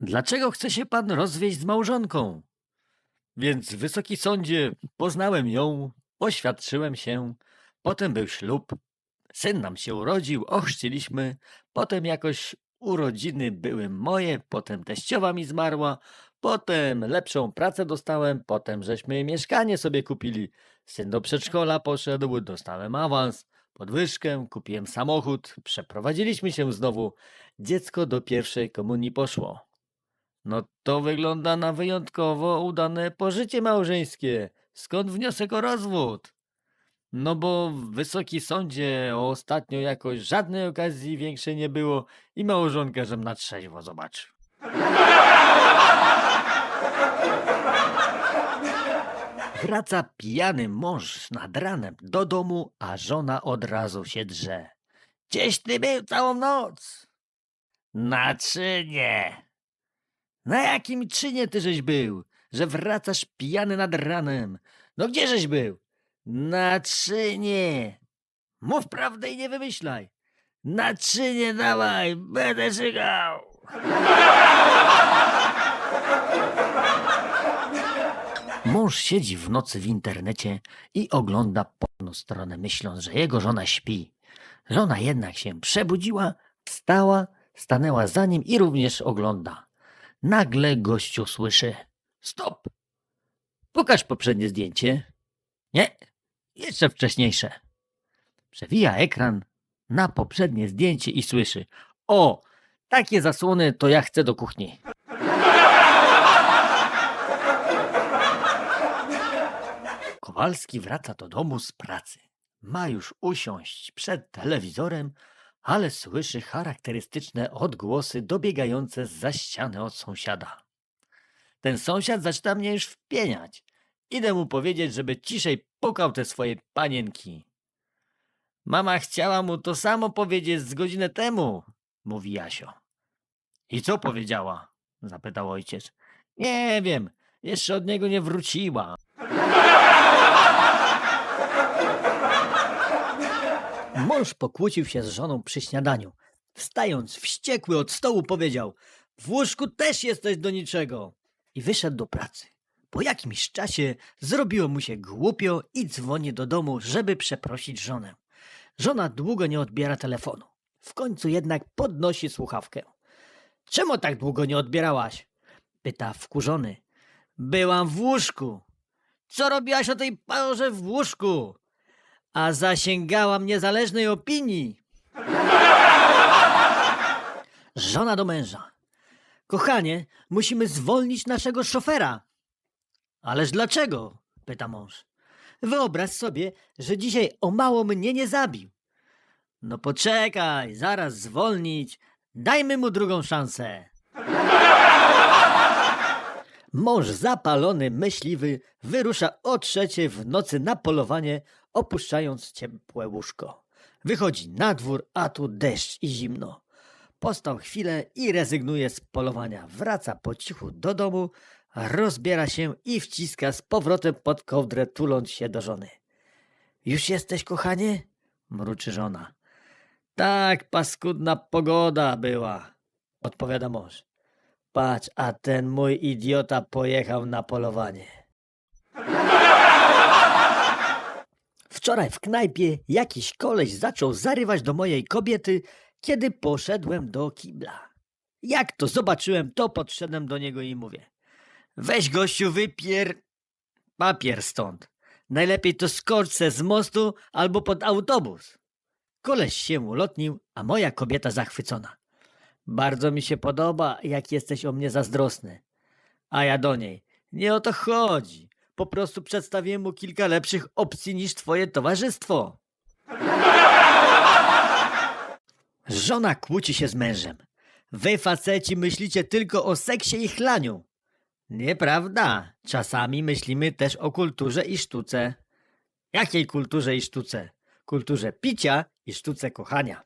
Dlaczego chce się pan rozwieść z małżonką? Więc, wysoki sądzie, poznałem ją, oświadczyłem się, potem był ślub, syn nam się urodził, ochrzciliśmy, potem jakoś urodziny były moje, potem teściowa mi zmarła, potem lepszą pracę dostałem, potem żeśmy mieszkanie sobie kupili, syn do przedszkola poszedł, dostałem awans, podwyżkę, kupiłem samochód, przeprowadziliśmy się znowu, dziecko do pierwszej komunii poszło. No to wygląda na wyjątkowo udane pożycie małżeńskie. Skąd wniosek o rozwód? No bo w wysoki sądzie ostatnio jakoś żadnej okazji większej nie było i małżonka żem na trzeźwo zobaczył. Wraca pijany mąż nad ranem do domu, a żona od razu się drze. Gdzieś ty był całą noc? Na czynie. Na jakim czynie ty żeś był, że wracasz pijany nad ranem? No gdzieżeś był? Na czynie. Mów prawdę i nie wymyślaj. Na czynie dawaj, będę żygał. Mąż siedzi w nocy w internecie i ogląda porno stronę, myśląc, że jego żona śpi. Żona jednak się przebudziła, wstała, stanęła za nim i również ogląda. Nagle gościu słyszy: Stop! Pokaż poprzednie zdjęcie. Nie, jeszcze wcześniejsze. Przewija ekran na poprzednie zdjęcie i słyszy: O, takie zasłony to ja chcę do kuchni. Kowalski wraca do domu z pracy. Ma już usiąść przed telewizorem, ale słyszy charakterystyczne odgłosy dobiegające za ściany od sąsiada. Ten sąsiad zaczyna mnie już wpieniać. Idę mu powiedzieć, żeby ciszej pukał te swoje panienki. Mama chciała mu to samo powiedzieć z godzinę temu, mówi Jasio. I co powiedziała? zapytał ojciec. Nie wiem, jeszcze od niego nie wróciła. Mąż pokłócił się z żoną przy śniadaniu. Wstając, wściekły od stołu powiedział W łóżku też jesteś do niczego. I wyszedł do pracy. Po jakimś czasie zrobiło mu się głupio i dzwoni do domu, żeby przeprosić żonę. Żona długo nie odbiera telefonu. W końcu jednak podnosi słuchawkę. Czemu tak długo nie odbierałaś? Pyta wkurzony. Byłam w łóżku. Co robiłaś o tej porze w łóżku? A zasięgałam niezależnej opinii. Żona do męża. Kochanie, musimy zwolnić naszego szofera. Ależ dlaczego? pyta mąż. Wyobraź sobie, że dzisiaj o mało mnie nie zabił. No poczekaj, zaraz zwolnić. Dajmy mu drugą szansę. Mąż zapalony, myśliwy, wyrusza o trzeciej w nocy na polowanie, opuszczając ciepłe łóżko. Wychodzi na dwór, a tu deszcz i zimno. Postał chwilę i rezygnuje z polowania. Wraca po cichu do domu, rozbiera się i wciska z powrotem pod kołdrę, tuląc się do żony. Już jesteś, kochanie? mruczy żona. Tak, paskudna pogoda była, odpowiada mąż. Patrz, a ten mój idiota pojechał na polowanie. Wczoraj w knajpie jakiś koleś zaczął zarywać do mojej kobiety, kiedy poszedłem do kibla. Jak to zobaczyłem, to podszedłem do niego i mówię. Weź gościu, wypier... papier stąd. Najlepiej to skocz se z mostu albo pod autobus. Koleś się ulotnił, a moja kobieta zachwycona. Bardzo mi się podoba, jak jesteś o mnie zazdrosny. A ja do niej. Nie o to chodzi. Po prostu przedstawiłem mu kilka lepszych opcji niż twoje towarzystwo. Żona kłóci się z mężem. Wy faceci myślicie tylko o seksie i chlaniu. Nieprawda. Czasami myślimy też o kulturze i sztuce. Jakiej kulturze i sztuce? Kulturze picia i sztuce kochania.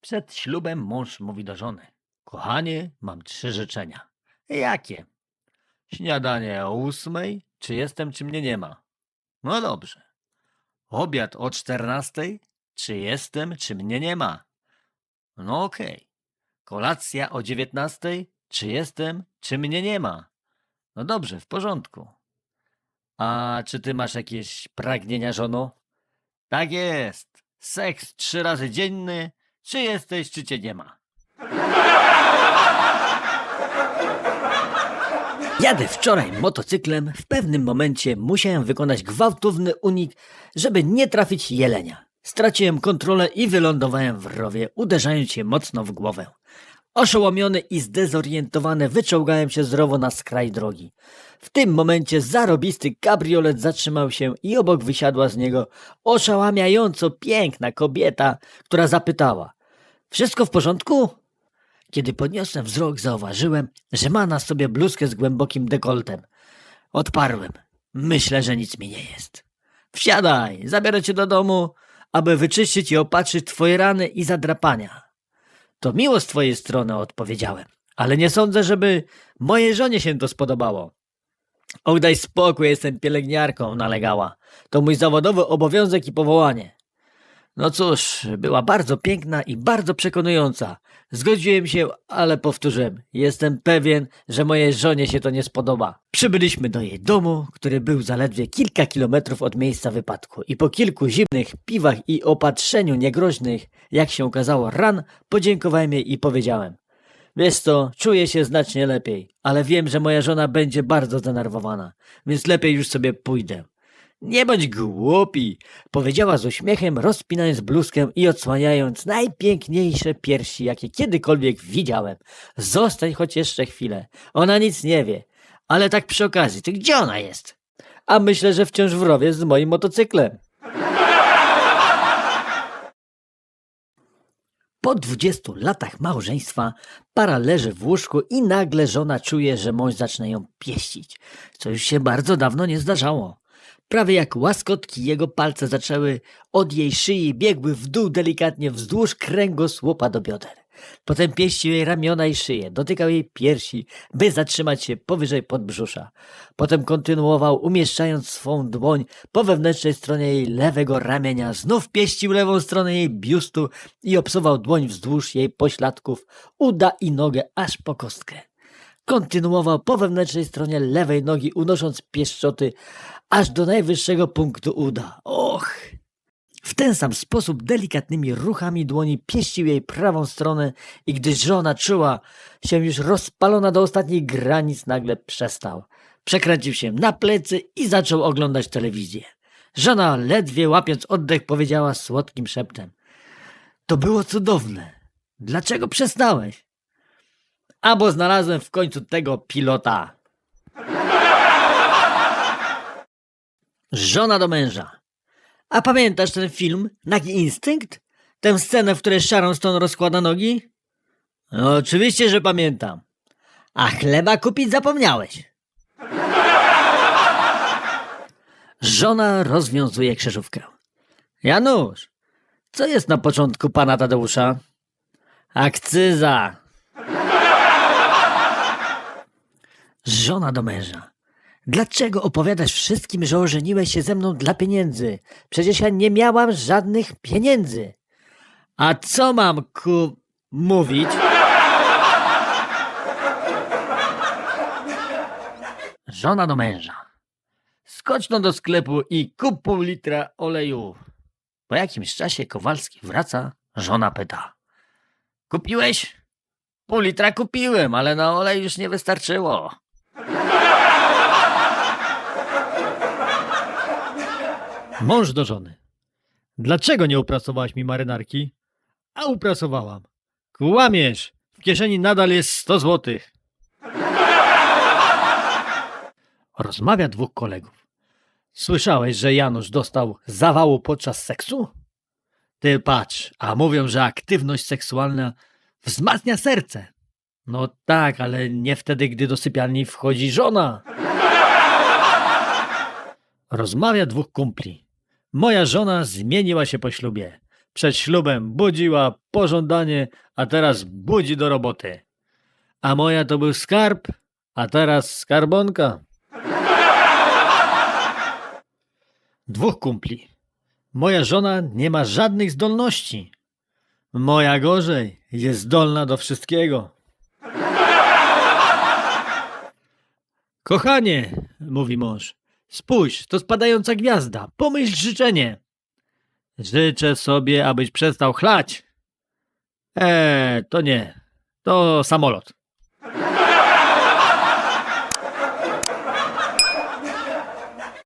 Przed ślubem mąż mówi do żony: Kochanie, mam trzy życzenia. Jakie? Śniadanie o ósmej, czy jestem, czy mnie nie ma. No dobrze. Obiad o czternastej, czy jestem, czy mnie nie ma. No okej. Kolacja o dziewiętnastej, czy jestem, czy mnie nie ma. No dobrze, w porządku. A czy ty masz jakieś pragnienia, żono? Tak jest. Seks trzy razy dzienny, czy jesteś, czy cię nie ma. Jadę wczoraj motocyklem. W pewnym momencie musiałem wykonać gwałtowny unik, żeby nie trafić jelenia. Straciłem kontrolę i wylądowałem w rowie, uderzając się mocno w głowę. Oszołomiony i zdezorientowany wyczołgałem się z rowu na skraj drogi. W tym momencie zarobisty kabriolet zatrzymał się i obok wysiadła z niego oszałamiająco piękna kobieta, która zapytała: Wszystko w porządku? Kiedy podniosłem wzrok, zauważyłem, że ma na sobie bluzkę z głębokim dekoltem. Odparłem. Myślę, że nic mi nie jest. Wsiadaj, zabiorę cię do domu, aby wyczyścić i opatrzyć twoje rany i zadrapania. To miło z twojej strony, odpowiedziałem, ale nie sądzę, żeby mojej żonie się to spodobało. Och, daj spokój, jestem pielęgniarką, nalegała. To mój zawodowy obowiązek i powołanie. No cóż, była bardzo piękna i bardzo przekonująca. Zgodziłem się, ale powtórzyłem. Jestem pewien, że mojej żonie się to nie spodoba. Przybyliśmy do jej domu, który był zaledwie kilka kilometrów od miejsca wypadku i po kilku zimnych piwach i opatrzeniu niegroźnych, jak się okazało, ran, podziękowałem jej i powiedziałem. Wiesz co, czuję się znacznie lepiej, ale wiem, że moja żona będzie bardzo zdenerwowana, więc lepiej już sobie pójdę. Nie bądź głupi, powiedziała z uśmiechem, rozpinając bluzkę i odsłaniając najpiękniejsze piersi, jakie kiedykolwiek widziałem. Zostań choć jeszcze chwilę. Ona nic nie wie. Ale tak przy okazji, to gdzie ona jest? A myślę, że wciąż w rowie z moim motocyklem. Po dwudziestu latach małżeństwa para leży w łóżku i nagle żona czuje, że mąż zaczyna ją pieścić, co już się bardzo dawno nie zdarzało. Prawie jak łaskotki jego palce zaczęły od jej szyi biegły w dół delikatnie wzdłuż kręgosłupa do bioder. Potem pieścił jej ramiona i szyję, dotykał jej piersi, by zatrzymać się powyżej podbrzusza. Potem kontynuował, umieszczając swą dłoń po wewnętrznej stronie jej lewego ramienia, znów pieścił lewą stronę jej biustu i obsuwał dłoń wzdłuż jej pośladków, uda i nogę aż po kostkę. Kontynuował po wewnętrznej stronie lewej nogi, unosząc pieszczoty aż do najwyższego punktu uda. Och! W ten sam sposób delikatnymi ruchami dłoni pieścił jej prawą stronę i gdy żona czuła się już rozpalona do ostatnich granic, nagle przestał. Przekręcił się na plecy i zaczął oglądać telewizję. Żona, ledwie łapiąc oddech, powiedziała słodkim szeptem. To było cudowne. Dlaczego przestałeś? A bo znalazłem w końcu tego pilota. Żona do męża. A pamiętasz ten film Nagi Instynkt? Tę scenę, w której Sharon Stone rozkłada nogi? No, oczywiście, że pamiętam. A chleba kupić zapomniałeś. Żona rozwiązuje krzyżówkę. Janusz, co jest na początku pana Tadeusza? Akcyza. Żona do męża. Dlaczego opowiadasz wszystkim, że ożeniłeś się ze mną dla pieniędzy? Przecież ja nie miałam żadnych pieniędzy. A co mam ku mówić? Żona do męża. Skocz no do sklepu i kup pół litra oleju. Po jakimś czasie Kowalski wraca, żona pyta. Kupiłeś? Pół litra kupiłem, ale na olej już nie wystarczyło. Mąż do żony. Dlaczego nie uprasowałaś mi marynarki? A uprasowałam. Kłamiesz! W kieszeni nadal jest 100 złotych. Rozmawia dwóch kolegów. Słyszałeś, że Janusz dostał zawału podczas seksu? Ty patrz, a mówią, że aktywność seksualna wzmacnia serce. No tak, ale nie wtedy, gdy do sypialni wchodzi żona. Rozmawia dwóch kumpli. Moja żona zmieniła się po ślubie. Przed ślubem budziła pożądanie, a teraz budzi do roboty. A moja to był skarb, a teraz skarbonka. Dwóch kumpli. Moja żona nie ma żadnych zdolności. Moja gorzej, jest zdolna do wszystkiego. Kochanie, mówi mąż, spójrz, to spadająca gwiazda, pomyśl życzenie. Życzę sobie, abyś przestał chlać. Eee, to nie, to samolot.